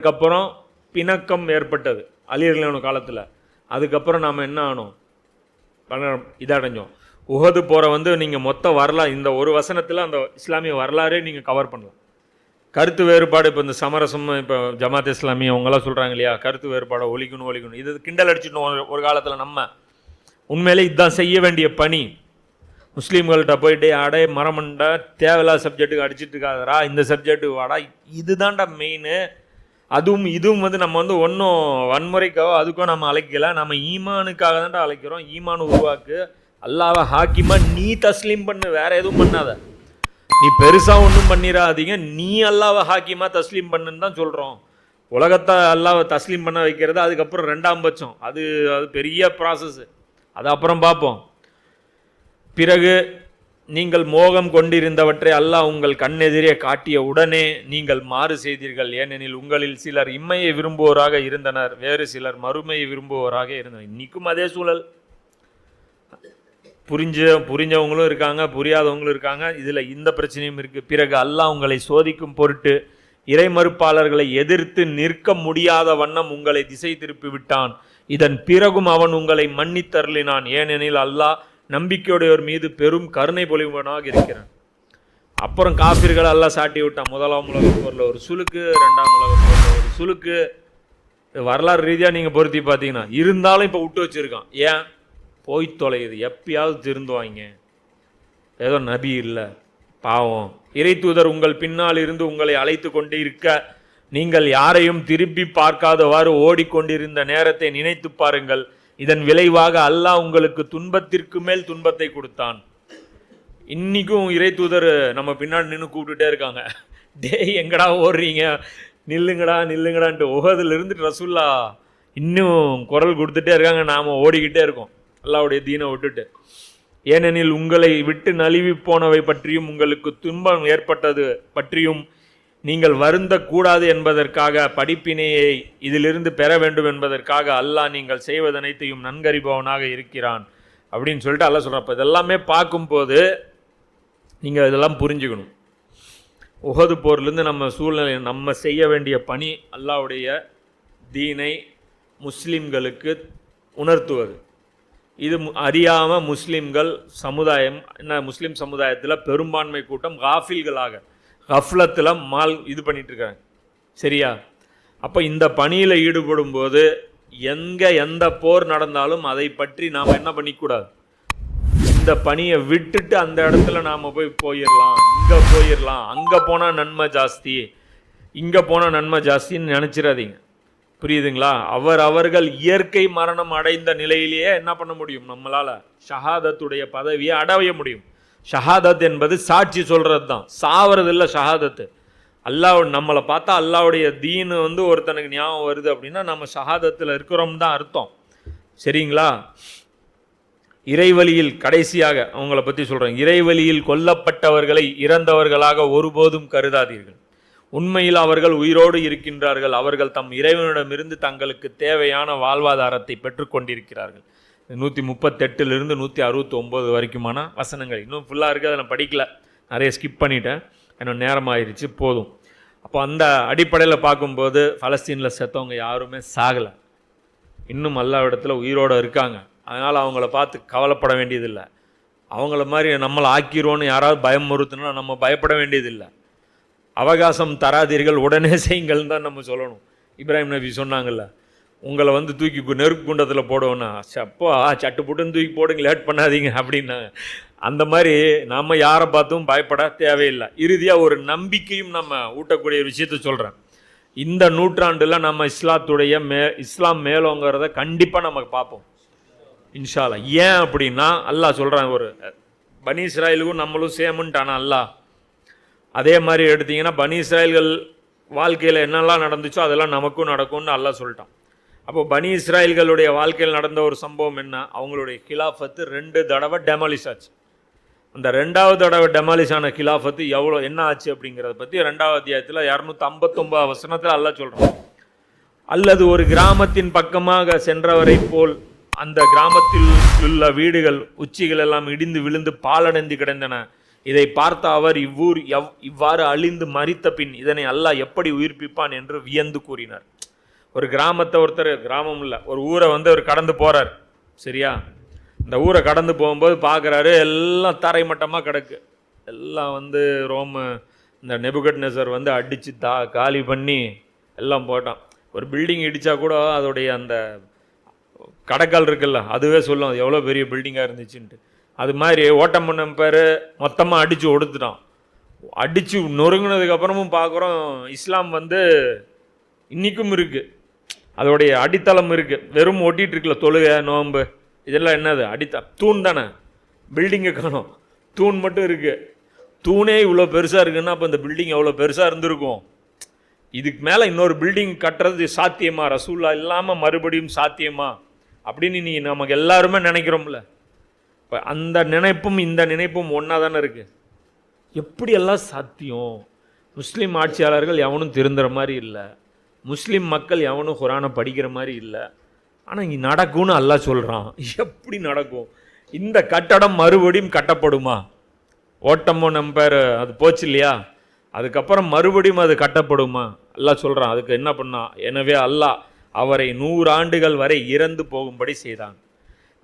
அதுக்கப்புறம் பிணக்கம் ஏற்பட்டது. அலியர்களான காலத்தில். அதுக்கப்புறம் நாம் என்ன ஆனோம்? இதடைஞ்சோம். உகது போகிற வந்து நீங்கள் மொத்த வரலாறு இந்த ஒரு வசனத்தில் அந்த இஸ்லாமிய வரலாறே நீங்கள் கவர் பண்ணலாம். கருத்து வேறுபாடு இப்போ இந்த சமரசம் இப்போ ஜமாத் இஸ்லாமி அவங்களாம் சொல்கிறாங்க இல்லையா? கருத்து வேறுபாடை ஒழிக்கணும் ஒழிக்கணும் இது கிண்டல் அடிச்சிடணும் ஒரு- காலத்தில் நம்ம. உண்மையிலே இதுதான் செய்ய வேண்டிய பணி. முஸ்லீம்கள்கிட்ட போயிட்டு அடே மரமண்டா தேவையில்லாத சப்ஜெக்ட்டுக்கு அடிச்சிட்டு இருக்காதரா இந்த சப்ஜெக்ட்டுக்கு வாடா. இதுதான்டா மெயின் அதுவும் இதுவும் வந்து நம்ம வந்து ஒன்றும் வன்முறைக்காவோ அதுக்கோ நம்ம அழைக்கல. நம்ம ஈமானுக்காக தான்டா அழைக்கிறோம். ஈமான் உருவாக்கு. அல்லாவை ஹாக்கிமா நீ தஸ்லீம் பண்ணு வேற எதுவும் பண்ணாத. நீ பெருசாக ஒன்றும் பண்ணிடாதீங்க நீ அல்லாவை ஹாக்கிமா தஸ்லீம் பண்ணுன்னு தான் சொல்கிறோம் உலகத்தை அல்லாவை தஸ்லீம் பண்ண வைக்கிறது அதுக்கப்புறம் ரெண்டாம் பட்சம். அது அது பெரிய ப்ராசஸ்ஸு அது அப்புறம் பார்ப்போம். பிறகு நீங்கள் மோகம் கொண்டிருந்தவற்றை அல்லாஹ் உங்கள் கண்ணெதிரே காட்டிய உடனே நீங்கள் மாறு செய்தீர்கள். ஏனெனில் உங்களில் சிலர் இம்மையை விரும்புவோராக இருந்தனர் வேறு சிலர் மறுமையை விரும்புவோராக இருந்தனர். இன்னைக்கும் அதே சூழல். புரிஞ்ச புரிஞ்சவங்களும் இருக்காங்க புரியாதவங்களும் இருக்காங்க. இதில் இந்த பிரச்சனையும் இருக்குது பிறகு அல்லாஹ் உங்களை சோதிக்கும் பொருட்டு இறை மறுப்பாளர்களை எதிர்த்து நிற்க முடியாத வண்ணம் உங்களை திசை திருப்பி விட்டான். இதன் பிறகும் அவன் உங்களை மன்னித்தருளினான். ஏனெனில் அல்லாஹ் நம்பிக்கையுடையோர் மீது பெரும் கருணை பொழிவனாக இருக்கிறான். அப்புறம் காப்பீர்கள் எல்லாம் சாட்டி விட்டான். முதலாம் உலக போரில் ஒரு சுழுக்கு ரெண்டாம் உலக போரில் ஒரு சுழுக்கு வரலாறு ரீதியாக நீங்கள் பொருத்தி பார்த்தீங்கன்னா இருந்தாலும் இப்போ விட்டு வச்சுருக்கான். ஏன்? போய் தொலையுது. எப்பயாவது திருந்துவாங்க ஏதோ நபி இல்லை. பாவம். இறை தூதர் உங்கள் பின்னால் இருந்து உங்களை அழைத்து கொண்டு இருக்க நீங்கள் யாரையும் திருப்பி பார்க்காதவாறு ஓடிக்கொண்டிருந்த நேரத்தை நினைத்து பாருங்கள். இதன் விளைவாக அல்லாஹ் உங்களுக்கு துன்பத்திற்கு மேல் துன்பத்தை கொடுத்தான். இன்னைக்கும் இறை தூதர் நம்ம பின்னாடி நின்று கூப்பிட்டுட்டே இருக்காங்க. டேய் எங்கடா ஓடுறீங்க? நில்லுங்கடா நில்லுங்கடான்ட்டு உகதுல இருந்து ரசுல்லா இன்னும் குரல் கொடுத்துட்டே இருக்காங்க. நாம் ஓடிக்கிட்டே இருக்கோம். அல்லாவுடைய தீனை விட்டுட்டு. ஏனெனில் உங்களை விட்டு நழுவி போனவை பற்றியும் உங்களுக்கு துன்பம் ஏற்பட்டது பற்றியும் நீங்கள் வருந்தக்கூடாது என்பதற்காக படிப்பினையை இதிலிருந்து பெற வேண்டும் என்பதற்காக அல்லாஹ் நீங்கள் செய்வதனைத்தையும் நன்கறிபவனாக இருக்கிறான் அப்படின்னு சொல்லிட்டு அல்ல சொல்கிறப்ப இப்போ இதெல்லாமே பார்க்கும்போது நீங்கள் இதெல்லாம் புரிஞ்சுக்கணும். உகது போர்லேருந்து நம்ம சூழ்நிலை நம்ம செய்ய வேண்டிய பணி அல்லாவுடைய தீனை முஸ்லீம்களுக்கு உணர்த்துவது. இது அறியாமல் முஸ்லீம்கள் சமுதாயம் என்ன முஸ்லீம் சமுதாயத்தில் பெரும்பான்மை கூட்டம் காஃபில்களாக. கஃப்லத்தில் மால் இது பண்ணிகிட்ருக்காங்க சரியா? அப்போ இந்த பணியில் ஈடுபடும் போது எங்கே எந்த போர் நடந்தாலும் அதை பற்றி நாம் என்ன பண்ணிக்கூடாது? இந்த பணியை விட்டுட்டு அந்த இடத்துல நாம் போய் போயிடலாம் இங்கே போயிடலாம் அங்கே போனால் நன்மை ஜாஸ்தி. இங்கே போனால் நன்மை ஜாஸ்தின்னு நினச்சிடாதீங்க புரியுதுங்களா? அவர் அவர்கள் இயற்கை மரணம் அடைந்த நிலையிலேயே என்ன பண்ண முடியும்? நம்மளால் ஷஹாதத்துடைய பதவியை அடைய முடியும். ஷஹாதத் என்பது சாட்சி சொல்கிறது தான் சாவறது இல்லை ஷஹாதத்து. அல்லாஹ் நம்மளை பார்த்தா அல்லாவுடைய தீனு வந்து ஒருத்தனுக்கு ஞாபகம் வருது அப்படின்னா நம்ம ஷஹாதத்தில் இருக்கிறோம் தான் அர்த்தம். சரிங்களா? இறைவழியில் கடைசியாக அவங்கள பற்றி சொல்கிறேன் இறைவழியில் கொல்லப்பட்டவர்களை இறந்தவர்களாக ஒருபோதும் கருதாதீர்கள். உண்மையில் அவர்கள் உயிரோடு இருக்கின்றார்கள். அவர்கள் தம் இறைவனிடமிருந்து தங்களுக்கு தேவையான வாழ்வாதாரத்தை பெற்றுக்கொண்டிருக்கிறார்கள். நூற்றி முப்பத்தெட்டுலேருந்து நூற்றி அறுபத்தி ஒம்பது வரைக்குமான வசனங்கள். இன்னும் ஃபுல்லாக இருக்குது அதை நான் படிக்கல. நிறைய ஸ்கிப் பண்ணிட்டேன். இன்னும் நேரம் ஆயிடுச்சு போதும். அப்போ அந்த அடிப்படையில் பார்க்கும்போது பலஸ்தீனில் செத்தவங்க யாருமே சாகலை. இன்னும் எல்லா இடத்துல உயிரோடு இருக்காங்க. அதனால் அவங்கள பார்த்து கவலைப்பட வேண்டியதில்லை. அவங்கள மாதிரி நம்மளை ஆக்கிரோன்னு யாராவது பயமுறுத்தினா நம்ம பயப்பட வேண்டியதில்லை. அவகாசம் தராதீர்கள் உடனே செய்யுங்கள்னு தான் நம்ம சொல்லணும். இப்ராஹிம் நபி சொன்னாங்கல்ல உங்களை வந்து தூக்கி கு- நெருப்பு குண்டத்தில் போடுவோன்னா சப்போ சட்டு புட்டுன்னு தூக்கி போடுங்க லேட் பண்ணாதீங்க அப்படின்னா அந்த மாதிரி நம்ம யாரை பார்த்தும் பயப்பட தேவையில்லை. இறுதியாக ஒரு நம்பிக்கையும் நம்ம ஊட்டக்கூடிய விஷயத்த சொல்கிறேன் இந்த நூற்றாண்டில் நம்ம இஸ்லாத்துடைய மே இஸ்லாம் மேலோங்கிறத கண்டிப்பாக நம்ம பார்ப்போம். இன்ஷாலா ஏன் அப்படின்னா அல்லாஹ் சொல்கிறான் ஒரு பனி இஸ்ராயலுக்கும் நம்மளும் சேமுன்ட்டானா அல்லாஹ். அதே மாதிரி எடுத்தீங்கன்னா பனி இஸ்ராயல்கள் வாழ்க்கையில் என்னெல்லாம் நடந்துச்சோ அதெல்லாம் நமக்கும் நடக்கும்னு அல்லா சொல்லிட்டான். அப்போ பனி இஸ்ராயல்களுடைய வாழ்க்கையில் நடந்த ஒரு சம்பவம் என்ன? அவங்களுடைய கிலாஃபத்து ரெண்டு தடவை டெமாலிஷ் ஆச்சு. அந்த ரெண்டாவது தடவை டெமாலிஷ் ஆன கிலாஃபத்து எவ்வளோ என்ன ஆச்சு அப்படிங்கிறத பற்றி ரெண்டாவது அத்தியாயத்தில் இரநூத்தி ஐம்பத்தொம்பது வசனத்தில் அல்ல சொல்கிறோம் அல்லது ஒரு கிராமத்தின் பக்கமாக சென்றவரை போல் அந்த கிராமத்தில் உள்ள வீடுகள் உச்சிகள் எல்லாம் இடிந்து விழுந்து பாலடைந்து கிடந்தன. இதை பார்த்த அவர் இவ்வூர் எவ் இவ்வாறு அழிந்து மறித்த பின் இதனை அல்லாஹ் எப்படி உயிர்ப்பிப்பான் என்று வியந்து கூறினார். ஒரு கிராமத்தை ஒருத்தர் கிராமம் இல்லை ஒரு ஊரை வந்து அவர் கடந்து போகிறார் சரியா? இந்த ஊரை கடந்து போகும்போது பார்க்குறாரு எல்லாம் தரைமட்டமாக கிடக்கு. எல்லாம் வந்து ரோம இந்த நெபுகட் நெசர் வந்து அடித்து தா காலி பண்ணி எல்லாம் போட்டான். ஒரு பில்டிங் இடித்தா கூட அதோடைய அந்த கடைக்கால் இருக்குல்ல அதுவே சொல்லும் அது எவ்வளோ பெரிய பில்டிங்காக இருந்துச்சுன்ட்டு. அது மாதிரி ஓட்டம் பண்ண பேர் மொத்தமாக அடித்து ஒடுத்துட்டான். அடித்து நொறுங்கினதுக்கப்புறமும் பார்க்குறோம் இஸ்லாம் வந்து இன்றைக்கும் இருக்குது அதோடைய அடித்தளம் இருக்குது வெறும் ஒட்டிகிட்டு இருக்குல்ல தொழுகை நோன்பு. இதெல்லாம் என்னது? அடித்த தூண் தானே? பில்டிங்கை காணும். தூண் மட்டும் இருக்குது தூணே இவ்வளோ பெருசாக இருக்குன்னா அப்போ இந்த பில்டிங் எவ்வளோ பெருசாக இருந்திருக்கும்? இதுக்கு மேலே இன்னொரு பில்டிங் கட்டுறது சாத்தியமா? ரசூல்லா இல்லாமல் மறுபடியும் சாத்தியமா? அப்படின்னு நீ நமக்கு எல்லாருமே நினைக்கிறோம்ல. இப்போ அந்த நினைப்பும் இந்த நினைப்பும் ஒன்றா தானே இருக்குது எப்படியெல்லாம் சாத்தியம்? முஸ்லீம் ஆட்சியாளர்கள் எவனும் திருந்துற மாதிரி இல்லை. முஸ்லீம் மக்கள் எவனும் குரானை படிக்கிற மாதிரி இல்லை. ஆனால் இங்கே நடக்கும்னு அல்லாஹ் சொல்கிறான் எப்படி நடக்கும்? இந்த கட்டடம் மறுபடியும் கட்டப்படுமா? ஓட்டமோ நம்பர் அது போச்சு இல்லையா? அதுக்கப்புறம் மறுபடியும் அது கட்டப்படுமா? அல்லாஹ் சொல்கிறான் அதுக்கு என்ன பண்ணா? எனவே அல்லாஹ் அவரை நூறாண்டுகள் வரை இறந்து போகும்படி செய்தான்.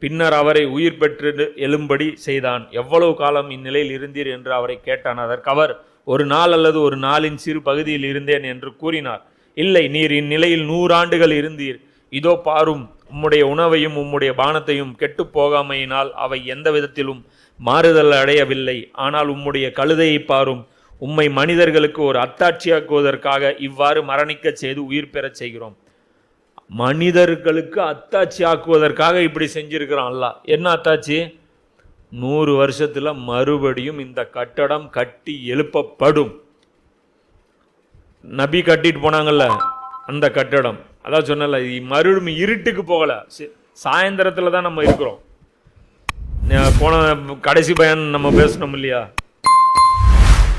பின்னர் அவரை உயிர் பெற்று எழும்படி செய்தான். எவ்வளவு காலம் இந்நிலையில் இருந்தீர் என்று அவரை கேட்டான். அதற்கு அவர் ஒரு நாள் அல்லது ஒரு நாளின் சிறு பகுதியில் இருந்தேன் என்று கூறினார். இல்லை நீர் இந்நிலையில் நூறாண்டுகள் இருந்தீர். இதோ பாரும் உம்முடைய உணவையும் உம்முடைய பானத்தையும் கெட்டுப் போகாமையினால் அவை எந்த விதத்திலும் மாறுதல் அடையவில்லை. ஆனால் உம்முடைய கழுதையை பாரும் உம்மை மனிதர்களுக்கு ஒரு அத்தாட்சியாக்குவதற்காக இவ்வாறு மரணிக்கச் செய்து உயிர் பெறச் செய்கிறோம். மனிதர்களுக்கு அத்தாட்சி ஆக்குவதற்காக இப்படி செஞ்சிருக்கிறான் அல்லாஹ். என்ன அத்தாட்சி? நூறு வருஷத்தில் மறுபடியும் இந்த கட்டடம் கட்டி எழுப்பப்படும். நபி கட்டிட்டு போனாங்கல்ல அந்த கட்டடம். அதான் சொன்னல மறுபடியும் இருட்டுக்கு போகல. சாயந்தரத்தில் தான் நம்ம இருக்கிறோம். போன கடைசி பயன் நம்ம பேசணும் இல்லையா?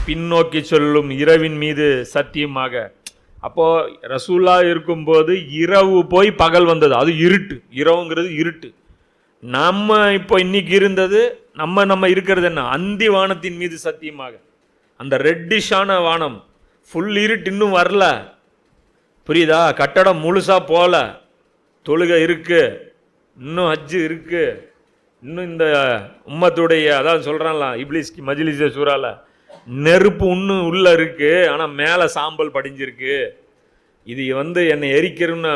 பின்னோக்கி சொல்லும் இரவின் மீது சத்தியமாக. அப்போ ரசூலா இருக்கும்போது இரவு போய் பகல் வந்தது. அது இருட்டு. இரவுங்கிறது இருட்டு. நம்ம இப்போ இன்னைக்கு இருந்தது நம்ம நம்ம இருக்கிறது என்ன? அந்தி வானத்தின் மீது சத்தியமாக. அந்த ரெட்டிஷான வானம். ஃபுல் இருட்டு இன்னும் வரல. புரியுதா? கட்டடம் முழுசாக போகல தொழுகை இருக்குது இன்னும் ஹஜ்ஜு இருக்குது இன்னும் இந்த உம்மத்துடைய அதான் சொல்கிறான்லாம் இப்லிஸ்கி மஜிலிச சூறால. நெருப்பு இன்னும் உள்ளே இருக்குது ஆனால் மேலே சாம்பல் படிஞ்சிருக்கு. இது வந்து என்னை எரிக்கிறன்னு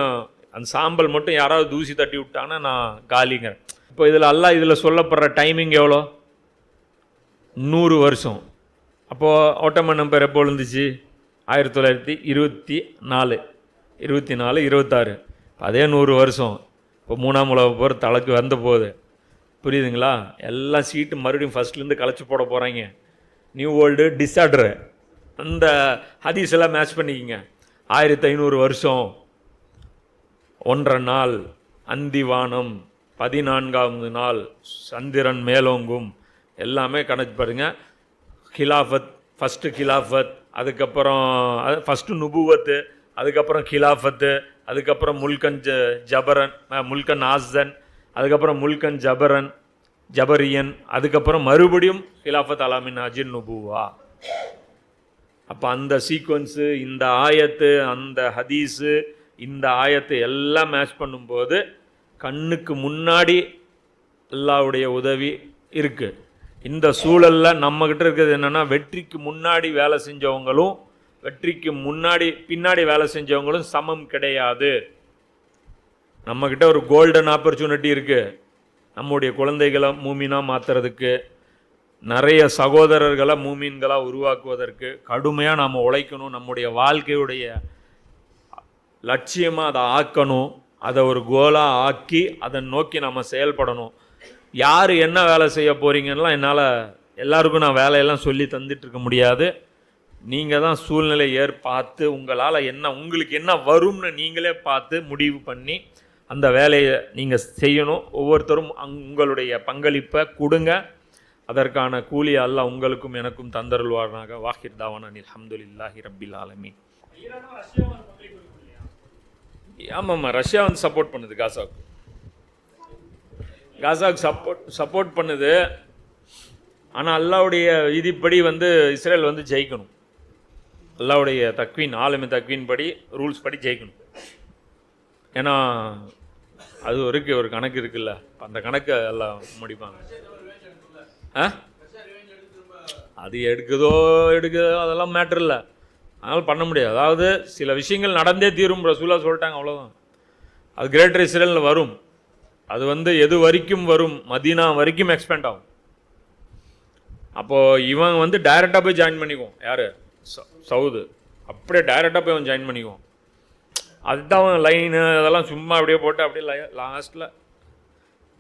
அந்த சாம்பல் மட்டும் யாராவது தூசி தட்டி விட்டாங்கன்னா நான் காலிங்கிறேன். இப்போ இதில் எல்லாம் இதில் சொல்லப்படுற டைமிங் எவ்வளோ? நூறு வருஷம். அப்போது ஓட்டமன் நம்பர் எப்போ விழுந்துச்சு? ஆயிரத்தி தொள்ளாயிரத்தி இருபத்தி நாலு இருபத்தி நாலு இருபத்தாறு. அதே நூறு வருஷம். இப்போ மூணாம் உலக போர் தலைக்கு வந்த போகுது புரியுதுங்களா? எல்லாம் சீட்டு மறுபடியும் ஃபஸ்ட்லேருந்து கலைச்சி போட போகிறாங்க நியூ வேர்ல்டு டிஸார்டரு அந்த ஹதீஸ் எல்லாம் மேட்ச் பண்ணிக்கிங்க. ஆயிரத்தி ஐநூறு வருஷம். ஒன்றரை நாள் அந்திவானம் பதினான்காவது நாள் சந்திரன் மேலோங்கும். எல்லாமே கணக்கு பாருங்கள் கிலாஃபத் ஃபஸ்ட்டு கிலாஃபத் அதுக்கப்புறம் அது ஃபஸ்ட்டு நுபுவத்து அதுக்கப்புறம் கிலாஃபத்து அதுக்கப்புறம் முல்கன் ஜ ஜபரன் முல்கன் ஆஸ்தன் அதுக்கப்புறம் முல்கன் ஜபரன் ஜபரியன் அதுக்கப்புறம் மறுபடியும் கிலாஃபத் அலாமின் அஜின் நுபுவா. அப்போ அந்த சீக்வன்ஸு இந்த ஆயத்து அந்த ஹதீஸு இந்த ஆயத்து எல்லாம் மேட்ச் பண்ணும்போது கண்ணுக்கு முன்னாடி அல்லாவுடைய உதவி இருக்குது இந்த சூழலில் நம்மக்கிட்ட இருக்கிறது என்னென்னா வெற்றிக்கு முன்னாடி வேலை செஞ்சவங்களும் வெற்றிக்கு முன்னாடி பின்னாடி வேலை செஞ்சவங்களும் சமம் கிடையாது. நம்மக்கிட்ட ஒரு கோல்டன் ஆப்பர்ச்சுனிட்டி இருக்குது நம்முடைய குழந்தைகளை மூமினாக மாற்றுறதுக்கு நிறைய சகோதரர்களை மூமீன்களாக உருவாக்குவதற்கு கடுமையாக நாம் உழைக்கணும். நம்முடைய வாழ்க்கையுடைய லட்சியமாக அதை ஆக்கணும். அதை ஒரு கோலாக ஆக்கி அதை நோக்கி நம்ம செயல்படணும். யார் என்ன வேலை செய்ய போகிறீங்கலாம் என்னால் எல்லாருக்கும் நான் வேலையெல்லாம் சொல்லி தந்துட்டு இருக்க முடியாது. நீங்கள் தான் சூழ்நிலை ஏற் பார்த்து உங்களால் என்ன உங்களுக்கு என்ன வரும்னு நீங்களே பார்த்து முடிவு பண்ணி அந்த வேலையை நீங்கள் செய்யணும். ஒவ்வொருத்தரும் அங் உங்களுடைய பங்களிப்பை கொடுங்க. அதற்கான கூலி அல்லாஹ் உங்களுக்கும் எனக்கும் தந்தருள்வார்னாக வாஹிர் தாவான் அனில் அல்ஹம்துலில்லாஹி ரப்பில் ஆலமீன். ஆமாம்மா ரஷ்யா வந்து சப்போர்ட் பண்ணுது காசாவுக்கு. காசாவுக்கு சப்போர்ட் சப்போர்ட் பண்ணுது. ஆனால் அல்லாவுடைய விதிப்படி வந்து இஸ்ரேல் வந்து ஜெயிக்கணும். அல்லாவுடைய தக்வீன் ஆளுமை தக்வீன் படி ரூல்ஸ் படி ஜெயிக்கணும். ஏன்னா அது இருக்கு ஒரு கணக்கு இருக்குல்ல. அந்த கணக்கை எல்லாம் முடிப்பாங்க. ஆ? அது எடுக்குதோ எடுக்குதோ அதெல்லாம் மேட்ரு இல்லை. அதனால் பண்ண முடியாது. அதாவது சில விஷயங்கள் நடந்தே தீரும் ரசூலாக சொல்லிட்டாங்க அவ்வளோதான் அது கிரேட்டர் இஸ்ரேலில் வரும். அது வந்து எது வரைக்கும் வரும்? மதீனா வரைக்கும் எக்ஸ்பேண்ட் ஆகும். அப்போது இவன் வந்து டைரெக்டாக போய் ஜாயின் பண்ணிக்குவோம் யார்? சவுது. அப்படியே டைரெக்டாக போய் அவன் ஜாயின் பண்ணிக்குவோம் அதுதான் அவன் லைனு அதெல்லாம் சும்மா அப்படியே போட்டு அப்படியே லாஸ்ட்டில்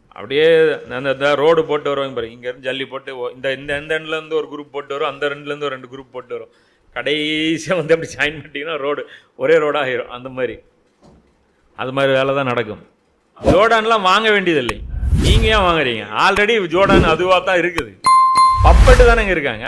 அப்படியே அந்த இந்த ரோடு போட்டு வருவாங்க பாரு. இங்கேருந்து ஜல்லி போட்டு ஓ- இந்த இந்த இந்த எண்ட்லேருந்து ஒரு குரூப் போட்டு வரும். அந்த ரெண்டுலேருந்து ஒரு ரெண்டு குரூப் போட்டு வரும். கடைசியாக வந்து அப்படி ஜாயின் பண்ணிட்டீங்கன்னா ரோடு ஒரே ரோடாக ஆகிரும் அந்த மாதிரி. அது மாதிரி வேலை தான் நடக்கும். ஜோர்டான்லாம் வாங்க வேண்டியதில்லை. நீங்கள் ஏன் வாங்குறீங்க? ஆல்ரெடி ஜோர்டான் அதுவாக தான் இருக்குது. பப்பட்டு தானேங்க இருக்காங்க.